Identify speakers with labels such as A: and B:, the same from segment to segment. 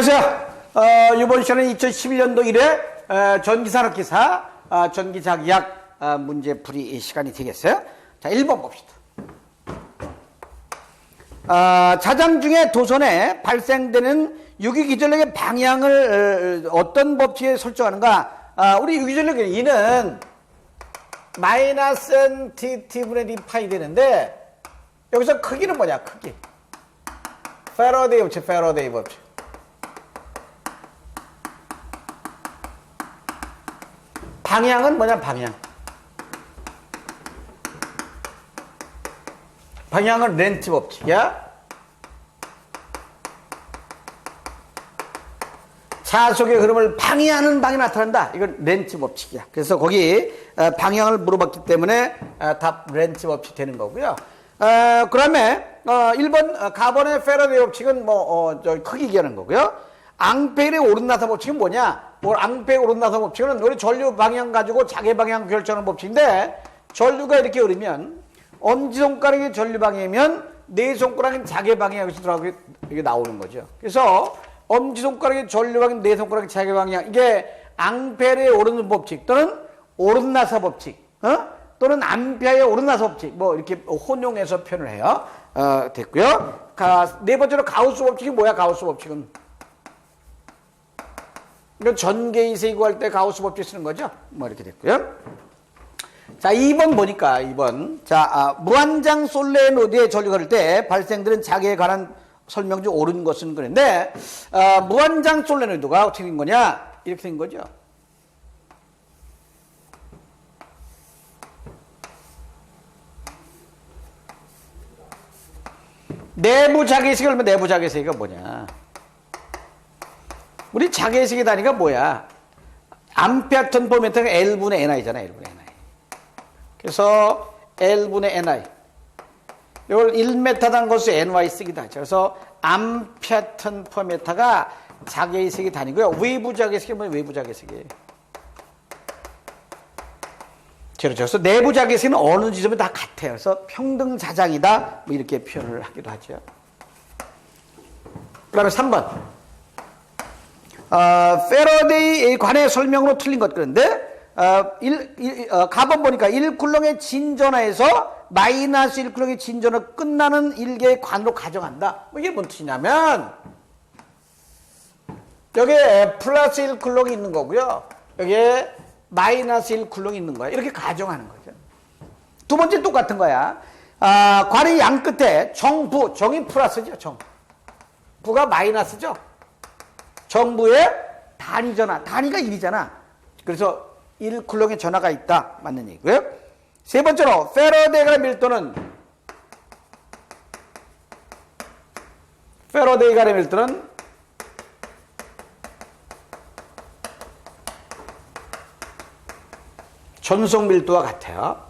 A: 안녕하세요. 어, 이번 시간은 2011년도 1회 어, 전기산업기사 어, 전기자기약 어, 문제풀이 시간이 되겠어요. 자, 1번 봅시다. 어, 자장 중에 도선에 발생되는 유기기전력의 방향을 어, 어떤 법칙에 설정하는가? 아, 우리 유기전력의 이는 마이너스 n t분의 d 파이 되는데 여기서 크기는 뭐냐? 크기. 페러데이 법칙, 페러데이 법칙. 방향은 뭐냐? 방향. 방향은 렌트 법칙이야. 차속의 흐름을 방해하는 방이 나타난다. 이건 렌트 법칙이야. 그래서 거기 어, 방향을 물어봤기 때문에 어, 답 렌트 법칙 되는 거고요. 어, 그 다음에 1번 가번의 페러데이 법칙은 뭐저 크기 얘기하는 거고요. 앙페일의 오른나사 법칙은 뭐냐? 뭐 앙페일 오른나사 법칙은 우리 전류 방향 가지고 자개 방향 결정하는 법칙인데 전류가 이렇게 흐르면 엄지손가락이 전류 방향이면 네 손가락은 자개 방향에서 들어가고 이게 나오는 거죠. 그래서 엄지손가락이 전류 방향, 네 손가락이 자개 방향 이게 앙페르의 오르는 법칙 또는 오른나사 법칙, 어? 또는 암페어의 오른나사 법칙 뭐 이렇게 혼용해서 표현을 해요. 어, 됐고요. 가, 네 번째로 가우스 법칙이 뭐야? 가우스 법칙은 이거 전개의 세고 할 때 가우스 법칙 쓰는 거죠. 뭐 이렇게 됐고요. 자, 2번 보니까 2번. 자, 아, 무한장 솔레노드에 전류가 흐를 때 발생되는 자기에 관한 설명 중 옳은 것은 그런데 아, 무한장 솔레노드가 어떻게 된 거냐? 이렇게 된 거죠. 내부 자기식이 얼마 내부 자기식이 뭐냐? 우리 자기식의 단위가 뭐야? 암페어 턴 포메트가 L분의 NI잖아, L분의 NI. 그래서 L분의 NI. 이걸 1m당 것수 NY 쓰기다. 그래서 암페어 턴 포메타가 자기식이 단위고요. 외부 자기식이 뭐야? 외부. 그렇죠. 그래서 내부 자기식은 어느 지점에 다 같아요. 그래서 평등 자장이다. 뭐 이렇게 표현을 하기도 하죠. 그 다음에 3번. 어, 페러데이에 관해 설명으로 틀린 것 그런데 어, 1, 1, 어, 가번 보니까 1쿨롱의 진전화에서 마이너스 1쿨롱의 진전화 끝나는 일개의 관으로 가정한다. 뭐 이게 뭔 뜻이냐면 여기에 플러스 1쿨롱이 있는 거고요. 여기에 마이너스 1쿨롱이 있는 거야. 이렇게 가정하는 거죠. 두 번째 똑같은 거야. 아, 관의 양 끝에 정부, 정이 플러스죠. 정. 부가 마이너스죠. 정부의 단위 전화, 단위가 1이잖아. 그래서 1쿨롱의 전화가 있다. 맞는 얘기고요. 세 번째로 페러데이가 밀도는 페러데이가 밀도는 전속 밀도와 같아요.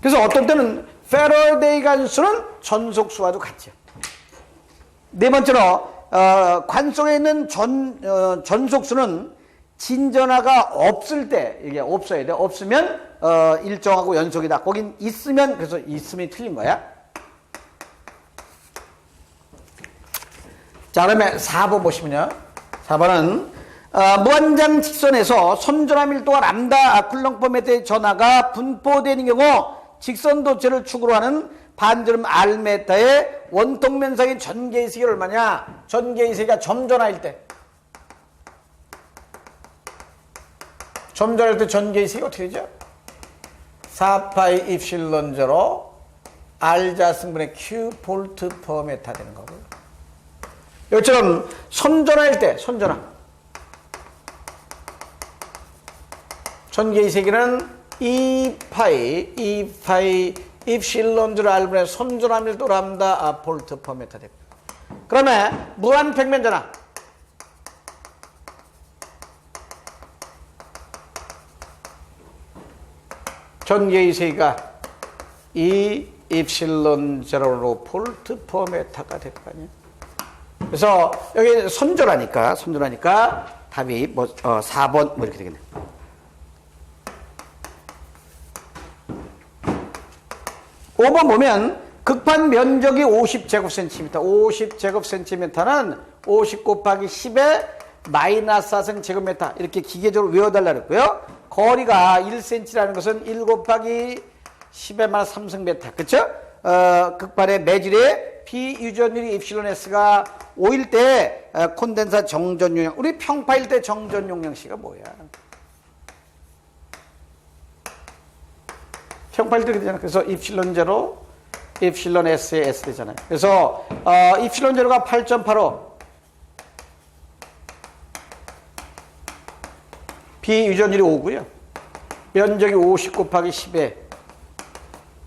A: 그래서 어떤 때는 페러데이 관수는 전속수와도 같죠. 네 번째로 어, 관 속에 있는 전, 어, 전속수는 진전화가 없을 때 이게 없어야 돼. 없으면 어, 일정하고 연속이다. 거긴 있으면 그래서 있으면 틀린 거야. 자 그러면 4번 보시면요. 4번은 어, 무한장 직선에서 선전화 밀도가 람다 쿨렁폼의 전하가 분포되는 경우 직선 도체를 축으로 하는 반지름 R메타의 원통 면적인 전개의 세기 얼마냐? 전개의 세기가 점전화일 때. 점전할 때 세기 어떻게 되죠? 4파이 입실론 제로 R자 승분의 Q 볼트 퍼 메타 되는 거고요. 이처럼 선전화일 때, 선전화. 전개의 세기는 2파이, 2파이 입실론 줄 선전화 밀도 람다 아, 볼트 퍼 메타 됩니다. 그러면 무한 평면 전화. 전개의 세기가 2 입실론 제로로 볼트 퍼 메타가 될 거 아니에요. 그래서 여기 선전하니까 선전하니까 답이 뭐 어, 4번 뭐 이렇게 되겠네. 5번 보면 극판 면적이 50제곱센티미터, 50제곱센티미터는 50 곱하기 10에 마이너스 4승 제곱미터 이렇게 기계적으로 외워달라 그랬고요. 거리가 1cm라는 것은 1 곱하기 10의 마이너스 3승 그쵸? 어, 극판의 매질의 비유전율이 입실론 S가 5일 때 어, 콘덴사 정전 용량 우리 평파일 때 정전 용량씨가 뭐야? 평파일 때 그러잖아. 그래서 입실론 제로 입실론 S의 S 되잖아요. 그래서 어, 입실론 제로가 8.85 비유전율이 5고요. 면적이 50 곱하기 10에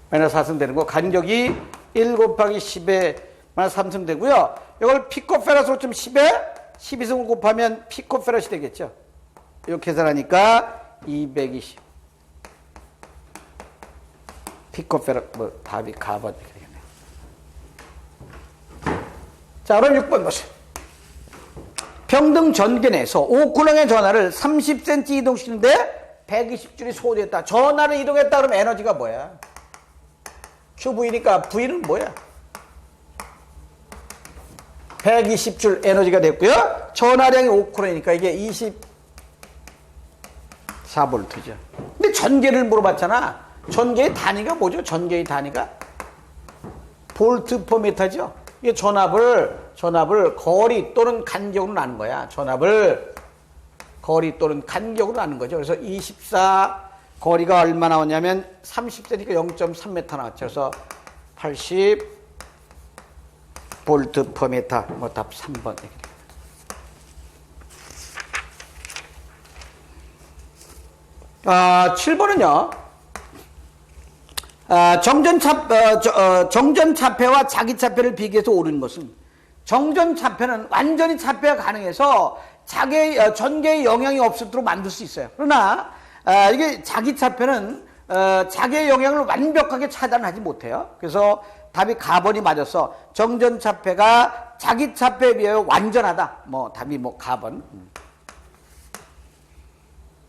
A: 마이너스 4승 되는 거. 간격이 1 곱하기 10에 마이너스 3승 되고요. 이걸 피코페라스로 좀 10에 12승을 곱하면 피코페라스 되겠죠. 이렇게 계산하니까 220. 피코페라 뭐 답이 가번 되겠네요. 자, 그럼 6번 보세요. 평등 내에서 5쿨럼의 전화를 30cm 이동시키는데 120줄이 소요됐다. 전화를 이동했다 그러면 에너지가 뭐야? QV니까 V는 뭐야? 120줄 에너지가 됐고요. 전화량이 5쿨럼이니까 이게 24볼트죠. 근데 전개를 물어봤잖아. 전개의 단위가 뭐죠? 전개의 단위가? 볼트 포미터죠. 이게 전압을 전압을 거리 또는 간격으로 나는 거야. 전압을 거리 또는 간격으로 나는 거죠. 그래서 24 거리가 얼마 나왔냐면 30세니까 0.3m 나왔죠. 그래서 80 볼트 퍼 미터 뭐 답 3번 이렇게 됩니다. 아, 7번은요. 아, 정전차, 어, 저, 어, 정전차폐와 자기차폐를 비교해서 오르는 것은 정전차폐는 완전히 차폐가 가능해서 자기 어, 전개에 영향이 없도록 만들 수 있어요. 그러나 아, 이게 자기차폐는 어, 자기의 영향을 완벽하게 차단하지 못해요. 그래서 답이 가번이 맞아서 정전차폐가 자기차폐에 비하여 완전하다. 뭐 답이 뭐 가번. 음.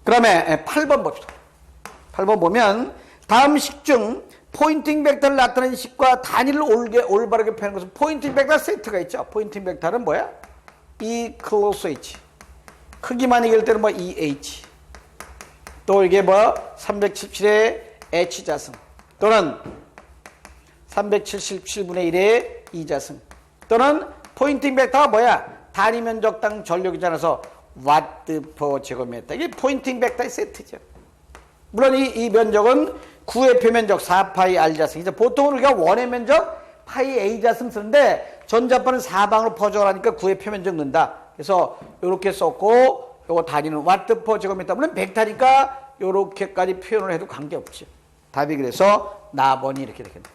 A: 그다음에 8번 봅시다. 8번 보면 다음 식중 포인팅 벡터를 나타내는 식과 단위를 올게, 올바르게 펴는 것은 포인팅 벡터 세트가 있죠. 포인팅 벡터는 뭐야? E 클로스 H. 크기만 이길 때는 뭐 EH. 또 이게 뭐 377의 H자승 또는 377분의 1의 2자승 또는 포인팅 벡터가 뭐야? 단위 면적당 전력이잖아서 와트 퍼 제곱미터. 이게 포인팅 벡터의 세트죠. 물론 이, 이 면적은 9의 표면적 4파이 R자승이죠. 보통 우리가 원의 면적 파이 A자승 쓰는데 전자파는 4방으로 퍼져가 하니까 9의 표면적 넣는다. 그래서 이렇게 썼고 요거 단위는 와트 퍼 제곱미터. 물론 벡터니까 이렇게까지 표현을 해도 관계없죠. 답이 그래서 나번이 이렇게 되겠네.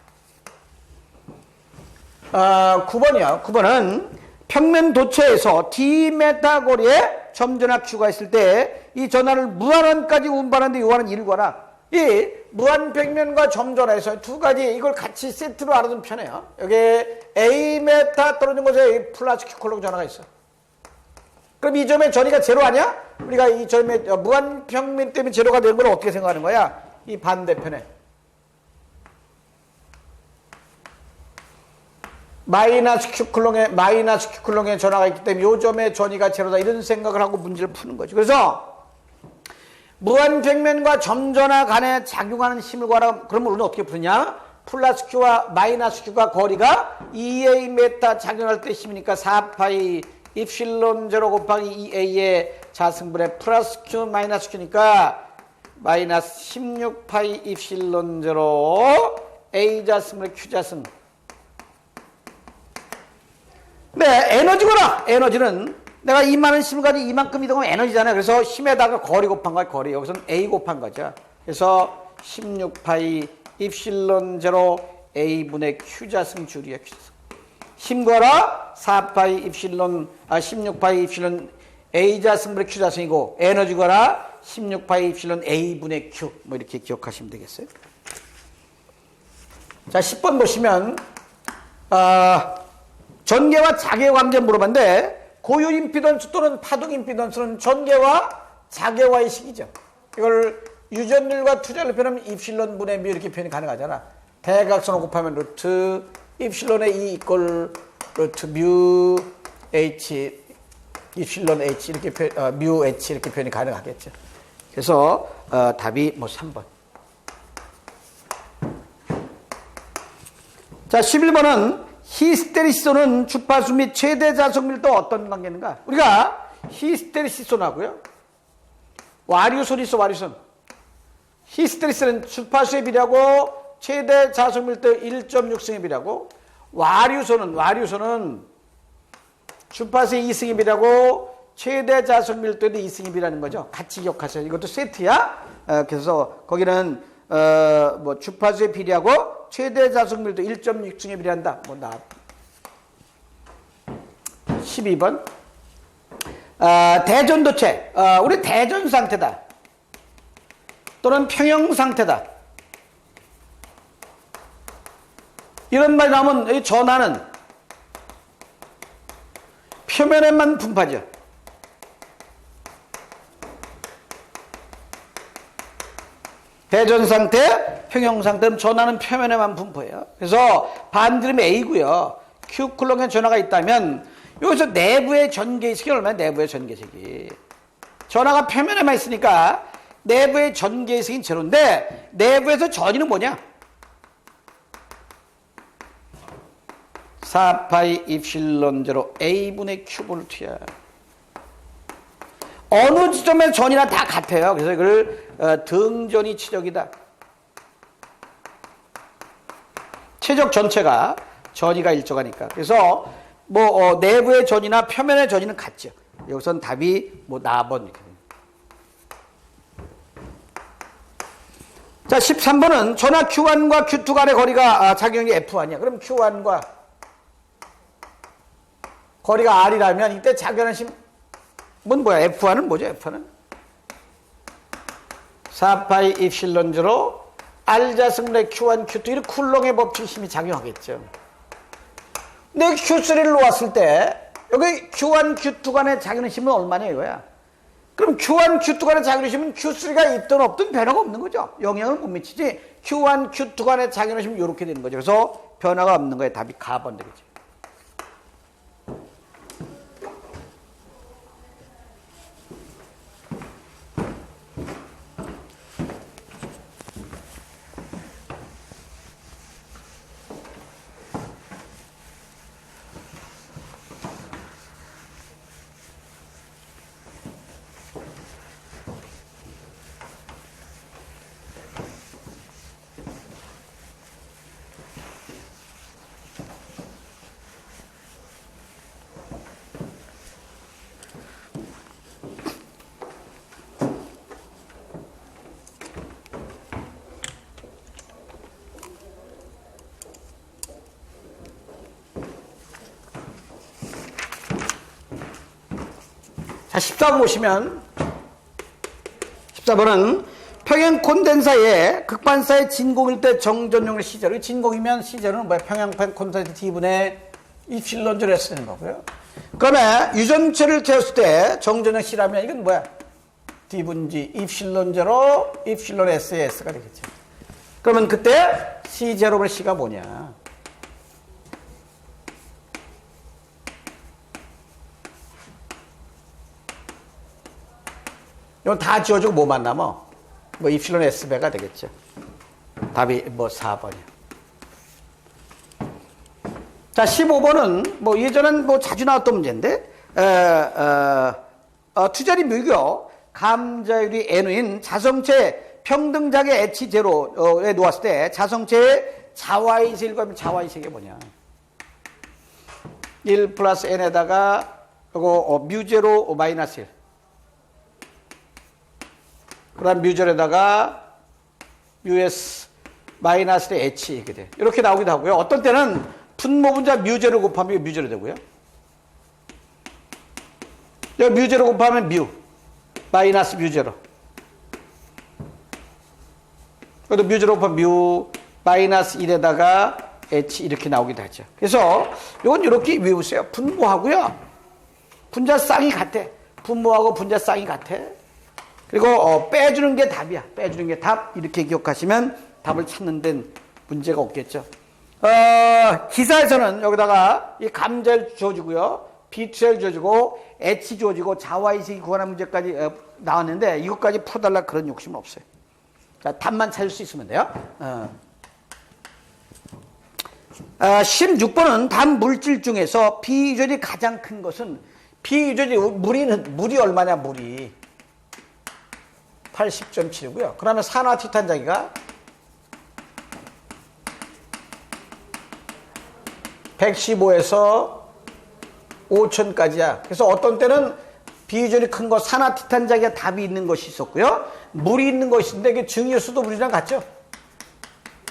A: 어, 9번이요. 9번은 평면 도처에서 D메타 거리에 점전압 Q가 있을 때 이 전화를 무한원까지 운반하는데 요하는 일과라 이 무한평면과 점전에서 두 가지 이걸 같이 세트로 알아두면 편해요. 여기 A메타 떨어진 곳에 콜록 전화가 있어. 그럼 이 점의 전위가 제로 아니야? 우리가 이 점의 무한평면 때문에 제로가 되는 걸 어떻게 생각하는 거야? 이 반대편에 마이너스 큐클롱에 마이너스 큐클롱에 전화가 있기 때문에 요 점의 전위가 제로다 이런 생각을 하고 문제를 푸는 거죠. 그래서 무한평면과 점전화 간에 작용하는 힘을 구하라 그러면 우리는 어떻게 푸느냐? 플러스 큐와 마이너스 큐가 거리가 2a 메타 작용할 때 힘이니까 4파이 입실론 제로 곱하기 2a의 자승분의 플러스 큐 마이너스 큐니까 마이너스 16파이 입실론 제로 a 자승분의 q 자승 네, 에너지구나. 에너지는 내가 이만한 힘을 가지고 이만큼 이동하면 에너지잖아요. 그래서 힘에다가 거리 곱한 거야, 거리. 여기서는 A 곱한 거죠. 그래서 16파이 입실론 제로 A분의 Q자승 줄이야, Q자승. 힘거라 4파이 입실론, 아, 16파이 입실론 A자승분의 Q자승이고, 에너지 거라 16파이 입실론 A분의 Q. 뭐 이렇게 기억하시면 되겠어요. 자, 10번 보시면, 아, 전개와 자개 관계 물어봤는데 고유 임피던스 또는 파동 임피던스는 전개와 자개와의 식이죠. 이걸 유전율과 투자를 표현하면 입실론 분의 미 이렇게 표현이 가능하잖아. 대각선을 곱하면 루트 입실론의 E 이꼴 루트 뮤 H 입실론 H 이렇게 표, 어, 뮤 H 이렇게 표현이 가능하겠죠. 그래서 어, 답이 뭐 3번. 자, 11번은 히스테리시소는 주파수 및 최대 자속 밀도 어떤 관계인가? 우리가 히스테리시소나고요. 와류손 있어, 와류손. 히스테리스는 주파수에 비례하고 최대 자속 밀도 1.6승에 비례하고 와류손은 와류손은 주파수의 2승에 비례하고 최대 자속 밀도도 2승에 비례하는 거죠. 같이 기억하세요. 이것도 세트야. 어, 그래서 거기는 어, 뭐 주파수에 비례하고 최대 자속 밀도 1.6승에 비례한다. 뭐 나. 12번. 아, 대전도체. 아, 우리 대전 상태다. 또는 평형 상태다. 이런 말이 나오면 이 전하는 표면에만 분파죠. 대전 상태, 평형 상태는 전하는 표면에만 분포해요. 그래서 반드름 A고요. Q 쿨롱의 전하가 있다면 여기서 내부의 전개식이 얼마나 내부의 전개식이 전하가 표면에만 있으니까 내부의 전개식인 제로인데 내부에서 전이는 뭐냐? 4파이 입실론 제로 A분의 Q볼트야. 어느 지점의 전이나 다 같아요. 그래서 이걸 어, 등전이 치적이다. 최적 전체가 전이가 일정하니까. 그래서 뭐 어, 내부의 전이나 표면의 전이는 같죠. 여기선 답이 뭐 나번 이렇게. 자, 13번은 전화 Q1과 Q2 간의 거리가 아, 작용이 F1이야. 그럼 Q1과 거리가 R이라면 이때 작용하신 뭔 뭐야? F1은 뭐죠? F1은 4파이 입실론즈로 자 승분의 Q1, Q2 이런 쿨롱의 법칙 힘이 작용하겠죠. 근데 Q3를 놓았을 때 여기 Q1, Q2 간의 작용 힘은 얼마냐 이거야. 그럼 Q1, Q2 간의 작용 힘은 Q3가 있든 없든 변화가 없는 거죠. 영향을 못 미치지. Q1, Q2 간의 작용 힘은 이렇게 되는 거죠. 그래서 변화가 없는 거에 답이 가번 되겠죠. 자, 14번 보시면 14번은 평행 콘덴사의 극반사의 진공일 때 정전용의 시제로 진공이면 시제로는 뭐야? 평행 콘덴사 D분의 입실론절을 쓰는 거고요. 그러면 유전체를 태웠을 때 정전용 C라면 이건 뭐야? D분지 입실론제로 입실론 SS가 되겠죠. 그러면 그때 C0분 C가 뭐냐? 이건 다 지워주고 뭐만 남어? 뭐 입실론 S배가 되겠죠. 답이 뭐 4번이야. 자, 15번은 뭐 예전엔 뭐 자주 나왔던 문제인데, 어, 어, 어, 투자리 묘교 감자율이 N인 자성체 평등작의 H 제로에 놓았을 때 자성체의 자와이색을 구하면 자와이색이 뭐냐? 1 플러스 N에다가 그리고 어, 뮤제로 마이너스 1. 그 다음 뮤절에다가 US 마이너스 H 돼. 이렇게 나오기도 하고요. 어떤 때는 분모 분자 뮤제로 곱하면 뮤제로 되고요. 여기 뮤제로 곱하면 뮤 마이너스 뮤제로. 그래도 뮤제로 곱하면 뮤 마이너스 1에다가 H 이렇게 나오기도 하죠. 그래서 이건 이렇게 외우세요. 분모하고요. 분자 쌍이 같아. 분모하고 분자 쌍이 같아. 그리고 어, 빼주는 게 답이야. 빼주는 게 답. 이렇게 기억하시면 답을 찾는 데는 문제가 없겠죠. 어, 기사에서는 여기다가 이 감자를 주어주고요. 비트를 주어주고, H 주어지고, 자화이식이 구하는 문제까지 어, 나왔는데, 이것까지 풀어달라 그런 욕심은 없어요. 자, 답만 찾을 수 있으면 돼요. 어. 아, 16번은 단 물질 중에서 비유전이 가장 큰 것은 비유전이 물이는 물이 얼마냐 물이 80.7이고요. 그러면 산화 티탄 자기가 115에서 5천까지야. 그래서 어떤 때는 비유전이 큰 거 산화 티탄 자기가 답이 있는 것이 있었고요. 물이 있는 것인데 이게 증유수도 물이랑 같죠.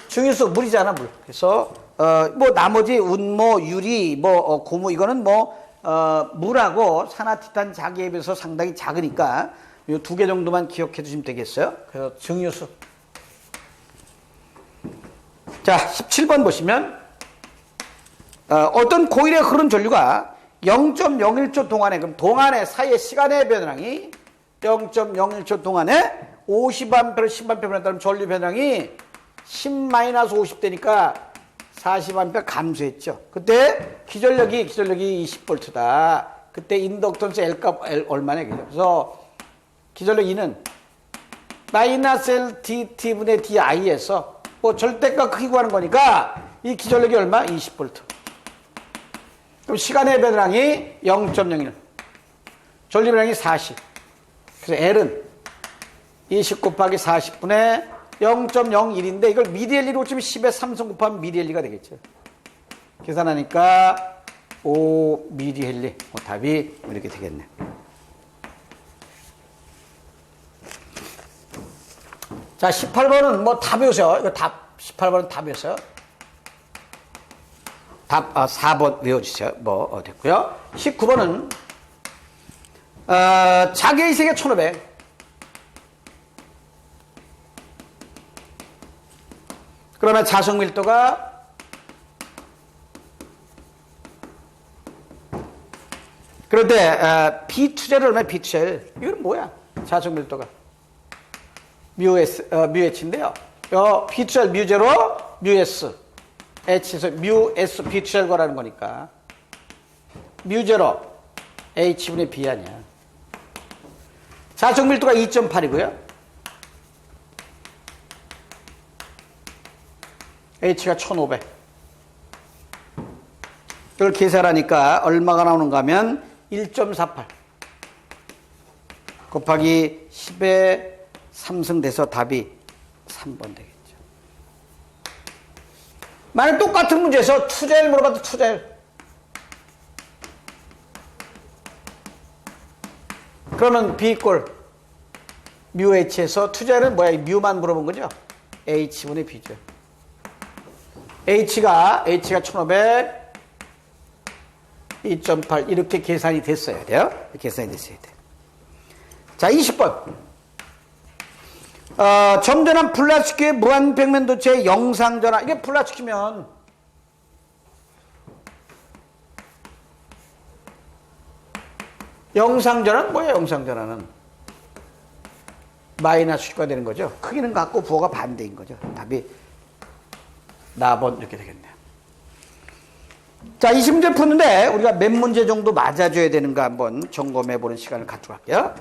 A: 증유수 물이잖아 물. 그래서 어 뭐 나머지 운모 유리 뭐 어, 고무 이거는 뭐 어, 물하고 산화티탄 자기에 비해서 상당히 작으니까 이 두 개 정도만 기억해 두시면 되겠어요. 그래서 증유수. 자 17번 보시면 어, 떤 고일의 흐름 전류가 0.01초 동안에 그럼 동안의 사이의 시간의 변량이 0.01초 동안에 50A, 10A 변했다면 전류 변량이 10-50 되니까 40A 감소했죠. 그때 기전력이 기전력이 20V다. 그때 인덕턴스 L 값 L 얼마냐 그죠? 그래서 기전력 2는 마이너스 L DT 분의 DI에서 뭐 절대값 크기 구하는 거니까 이 기전력이 얼마? 20V. 그럼 시간의 변량이 0.01. 전류 변량이 40. 그래서 L은 20 곱하기 40분의 0.01인데 이걸 미디엘리로 치면 10에 3승 곱하면 미디엘리가 되겠죠. 계산하니까 5 미디엘리. 뭐 답이 이렇게 되겠네. 자, 18번은 뭐답 외우세요. 이거 답, 18번은 답 외우세요. 답 아, 4번 외워주세요. 뭐 어, 됐고요. 19번은 어, 자기의 세계 1500. 그러면 자석 밀도가 그런데 어, B2젤을 얼마 B2젤 이건 뭐야? 자석 밀도가 뮤 S 어, 뮤 H인데요. 어, B2젤 뮤 제로 뮤 S H에서 뮤 S B2젤 거라는 거니까 뮤 제로 H분의 B 아니야. 자석 밀도가 2.8이고요. H가 1500. 이걸 계산하니까 얼마가 나오는가 하면 1.48 곱하기 10에 3승 돼서 답이 3번 되겠죠. 만약 똑같은 문제에서 투자일 물어봐도 투자일. 그러면 B 꼴 뮤 H에서 투자일은 뭐야? 뮤만 물어본 거죠? H분의 B죠. H가 H가 1500 2.8 이렇게 계산이 됐어야 돼요. 계산이 됐어야 돼. 자, 20번. 어, 점전한 플라스틱의 무한 평면도체의 영상 전환. 이게 플라스틱이면 영상 전환 뭐예요? 영상 전환은 마이너스 가 되는 거죠. 크기는 같고 부호가 반대인 거죠. 답이 나번 이렇게 되겠네요. 자, 이 문제 푸는데 우리가 몇 문제 정도 맞아줘야 되는가 한번 점검해 보는 시간을 갖도록 할게요.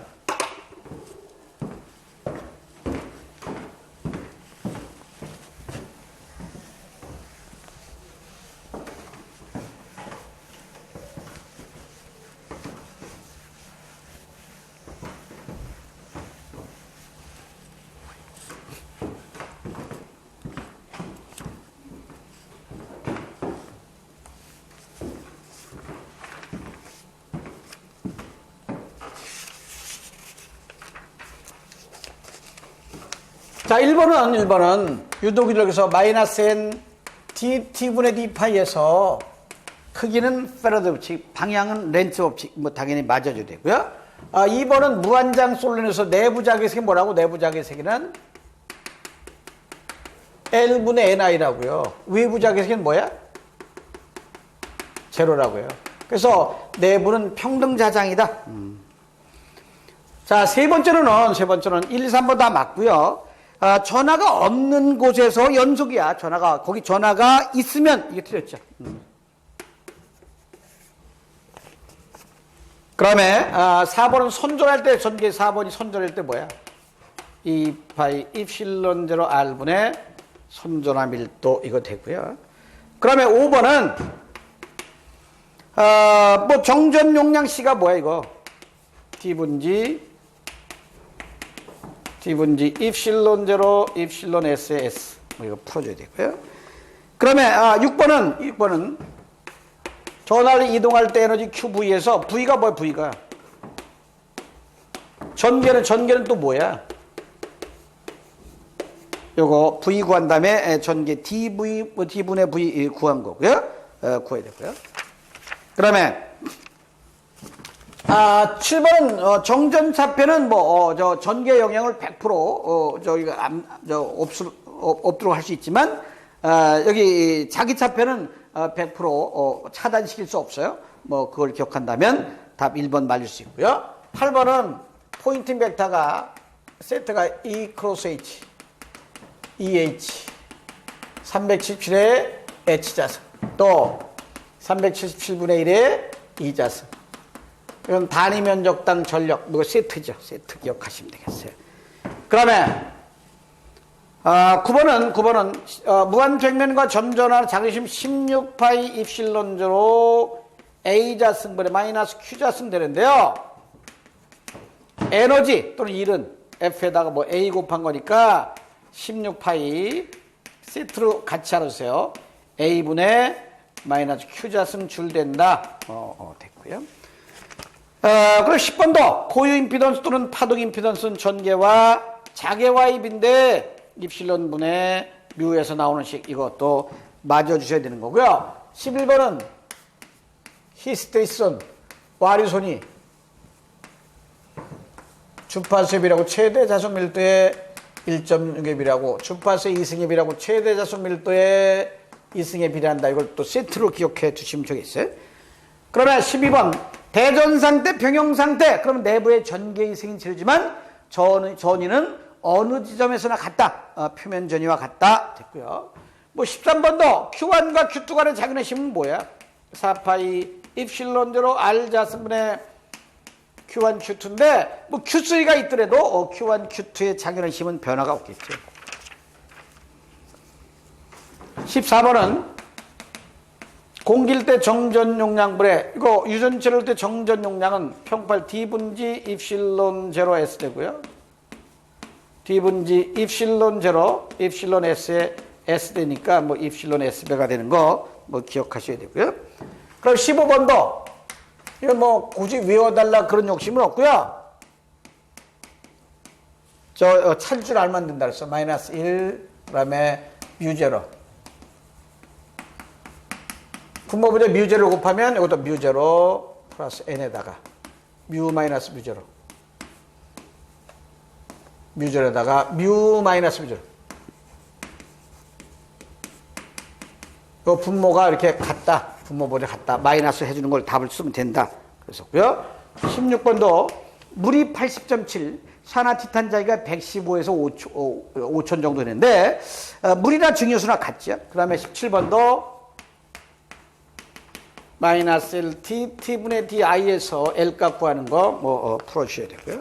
A: 자, 1번은 1번은 유도기력에서 마이너스 n d t분의 d 파이에서 크기는 페러드 법칙, 방향은 렌츠 법칙, 뭐 당연히 맞아줘야 되고요. 아, 2번은 무한장 솔론에서 내부 자기의 색이 뭐라고? 내부 자기의 색은 L분의 NI라고요. 외부 자기의 색은 뭐야? 제로라고요. 그래서 내부는 평등자장이다. 음. 자, 세 번째로는, 세 번째로는 1, 3번 다 맞고요. 아, 전화가 없는 곳에서 연속이야. 전화가 거기 전화가 있으면 이게 틀렸죠. 음. 그다음에 아, 4번은 손절할 때 전개 4번이 손절할 때 뭐야? 2 파이 입실론 제로 R분의 손전화 밀도 이거 되고요. 그다음에 5번은 아, 뭐 정전 용량 C가 뭐야 이거? D분지 D분지 입실론 제로 입실론 SS 뭐 이거 풀어줘야 되고요. 그다음에 아, 6번은 6번은 전화를 이동할 때 에너지 QV에서 V가 뭐야 V가 전개는 전개는 또 뭐야? 요거 V 구한 다음에 전개 DV 뭐 D분의 V 구한 거고요. 어, 구해야 되고요. 그다음에 아, 7번은 어, 정전차폐는 뭐저 전개 영향을 100% 어, 저희가 안, 저 없을, 없, 없도록 할 수 있지만 아, 여기 자기 차폐는 어, 100% 어, 차단시킬 수 없어요. 뭐 그걸 기억한다면 답 1번 맞을 수 있고요. 8번은 포인팅 벡터가 세트가 E 크로스 H, EH 377의 H자승 또 377분의 1의 E자승 이건 단위 면적당 전력, 이거 세트죠. 세트 기억하시면 되겠어요. 그 다음에, 아, 9번은, 9번은, 어, 무한정면과 점전화 자기심 16파이 입실론제로 A자 승분의 마이너스 Q자 승 되는데요. 에너지 또는 일은 F에다가 뭐 A 곱한 거니까 16파이 세트로 같이 알아주세요. A분의 마이너스 Q자 승 줄된다. 어, 어, 됐고요. 어, 그리고 10번도 고유 임피던스 또는 파동 임피던스는 전개와 자개와입인데 입실론 분의 뮤에서 나오는 식 이것도 맞아 주셔야 되는 거고요. 11번은 히스테이슨 와리손이 주파수협이라고 최대 자속 밀도의 1.6앱이라고 주파수의 2승협이라고 최대 자속 밀도의 2승에 비례한다. 이걸 또 세트로 기억해 주시면 좋겠어요. 그러면 12번 대전 상태, 평형상태 그러면 내부의 전개 이승이 치르지만 전, 전이는 어느 지점에서나 같다. 어, 표면 전이와 같다. 됐고요. 뭐 13번도 Q1과 Q2 간의 작용의 힘은 뭐야? 4파이 입실론대로 R 자승분의 Q1, Q2인데 뭐 Q3가 있더라도 어, Q1, Q2의 작용의 힘은 변화가 없겠죠. 14번은 공기일 때 정전 용량분의 이거 유전체를 때 정전 용량은 평팔 D분지 입실론 제로 S 되고요. D분지 입실론 제로 입실론 S에 S 되니까 뭐 입실론 S배가 되는 거 뭐 기억하셔야 되고요. 그럼 15번도 이거 뭐 굳이 외워달라 그런 욕심은 없고요. 저 찾을 줄 알면 된다 그랬어. 마이너스 1 그다음에 뮤제로 분모분의 뮤제로 곱하면 이것도 뮤제로 플러스 n에다가 뮤 마이너스 뮤제로. 뮤제로다가 뮤 마이너스 뮤제로. 그 분모가 이렇게 같다. 분모분이 같다. 마이너스 해주는 걸 답을 쓰면 된다. 그랬었고요. 16번도 물이 80.7 산화 티탄자기가 115에서 5천, 5천 정도 되는데 어, 물이나 증유수나 같죠? 그 다음에 17번도 마이너스 LT, T분의 DI에서 L값 구하는 거, 뭐, 어, 풀어주셔야 되고요.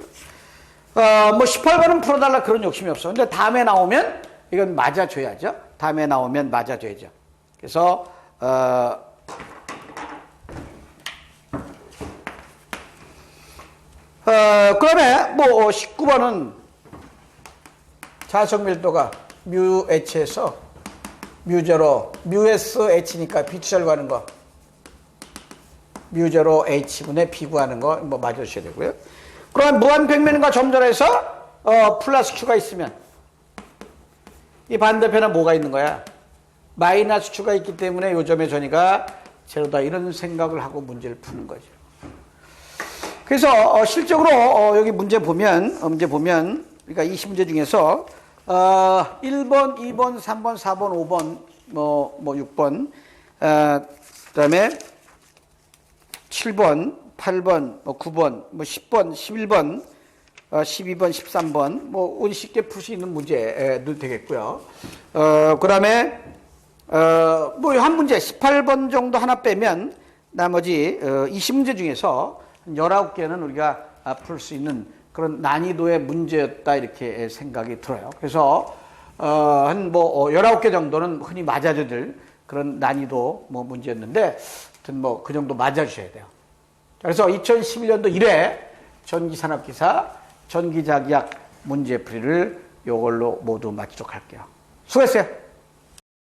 A: 어, 뭐, 18번은 풀어달라 그런 욕심이 없어. 근데 다음에 나오면 이건 맞아줘야죠. 다음에 나오면 맞아줘야죠. 그래서, 어, 어, 그다음에 뭐 19번은 자석 밀도가 뮤 H에서 뮤제로 뮤 S H니까 비추절 구하는 거 뮤제로 H분의 B 구하는 거 뭐 맞으셔야 되고요. 그러면 무한평면과 점전해서 어, 플러스 Q가 있으면 이 반대편에 뭐가 있는 거야? 마이너스 Q가 있기 때문에 요점의 전이가 제로다 이런 생각을 하고 문제를 푸는 거죠. 그래서 어, 실적으로 어, 여기 문제 보면 어, 문제 보면 그러니까 20문제 중에서 어, 1번, 2번, 3번, 4번, 5번, 뭐, 뭐 6번, 어, 그다음에 7번, 8번, 뭐 9번, 뭐 10번, 11번, 어, 12번, 13번, 뭐, 운 쉽게 풀 수 있는 문제들 되겠고요. 어, 그 다음에, 어, 뭐, 한 문제, 18번 정도 하나 빼면 나머지 어, 20문제 중에서 한 19개는 우리가 아, 풀수 있는 그런 난이도의 문제였다 이렇게 생각이 들어요. 그래서 어, 한 뭐 19개 정도는 흔히 맞아줘야 될 그런 난이도 뭐 문제였는데 하여튼 뭐 그 정도 맞아주셔야 돼요. 그래서 2011년도 1회 전기산업기사 전기자기약 문제풀이를 요걸로 모두 마치도록 할게요. 수고했어요.